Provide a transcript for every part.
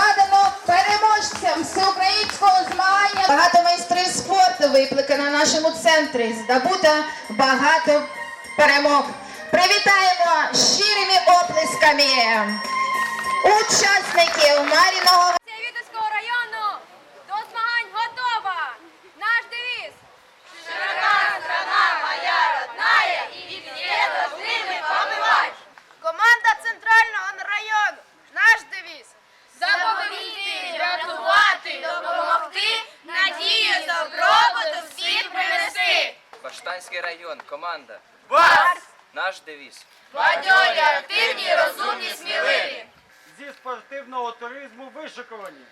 Радимо переможцям всеукраїнського змагання. Багато майстри спорту виплика на нашому центрі. Здобуто багато перемог. Привітаємо щирими оплесками учасників Маріного. Баштанський район, команда. Вас! Наш девіз. Бадьорі, активні, розумні, сміливі. зі спортивного туризму вишикувані.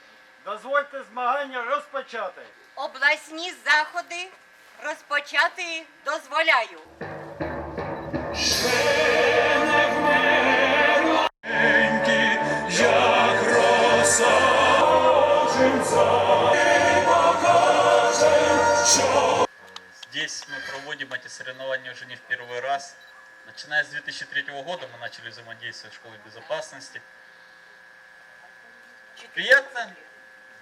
Дозвольте змагання розпочати. Обласні заходи розпочати дозволяю. Здесь мы проводим эти соревнования уже не в первый раз. Начиная с 2003 года мы начали взаимодействовать с школой безопасности. Приятно,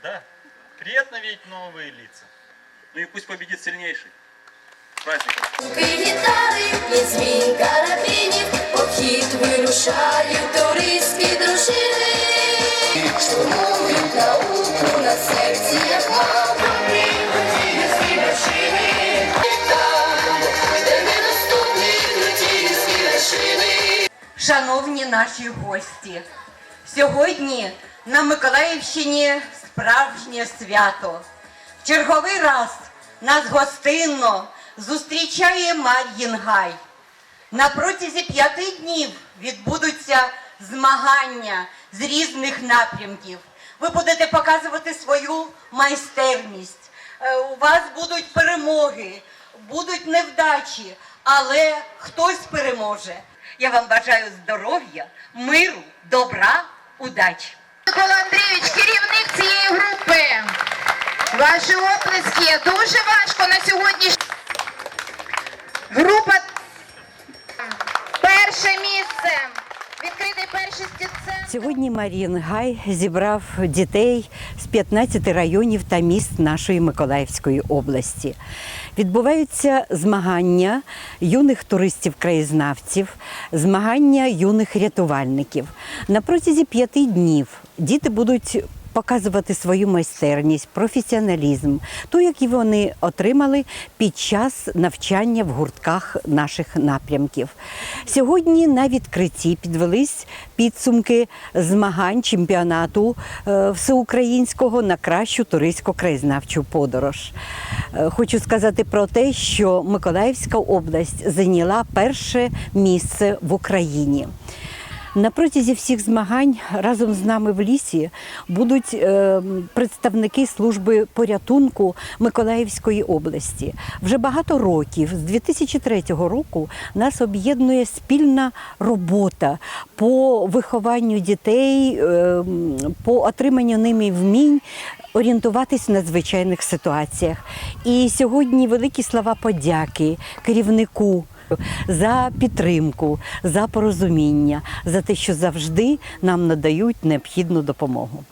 да, приятно видеть новые лица. Ну и пусть победит сильнейший. С праздником! Привітали і дзвін карабінів, похід вирушають туристські дружини. Штурмують науку на секціях Шановні наші гості, сьогодні на Миколаївщині справжнє свято. В черговий раз нас гостинно зустрічає Мар'їнгай. На протязі п'яти днів відбудуться змагання з різних напрямків. Ви будете показувати свою майстерність. Е, У вас будуть перемоги, будуть невдачі, але хтось переможе. Я вам бажаю здоров'я, миру, добра, удачі. Микола Андрійович, керівник цієї групи. Ваші оплески дуже важко на сьогодні. Сьогодні Марін Гай зібрав дітей з 15 районів та міст нашої Миколаївської області. Відбуваються змагання юних туристів-краєзнавців, змагання юних рятувальників. На протязі п'яти днів діти будуть показувати свою майстерність, професіоналізм, ту, які вони отримали під час навчання в гуртках наших напрямків. Сьогодні на відкритті підвелись підсумки змагань чемпіонату е, всеукраїнського на кращу туристсько-краєзнавчу подорож. Е, Хочу сказати про те, що Миколаївська область зайняла перше місце в Україні. На протязі всіх змагань разом з нами в лісі будуть е, представники служби порятунку Миколаївської області. Вже багато років, з 2003 року, нас об'єднує спільна робота по вихованню дітей, е, по отриманню ними вмінь. Орієнтуватись в надзвичайних ситуаціях. І сьогодні великі слова подяки керівнику за підтримку, за порозуміння, за те, що завжди нам надають необхідну допомогу.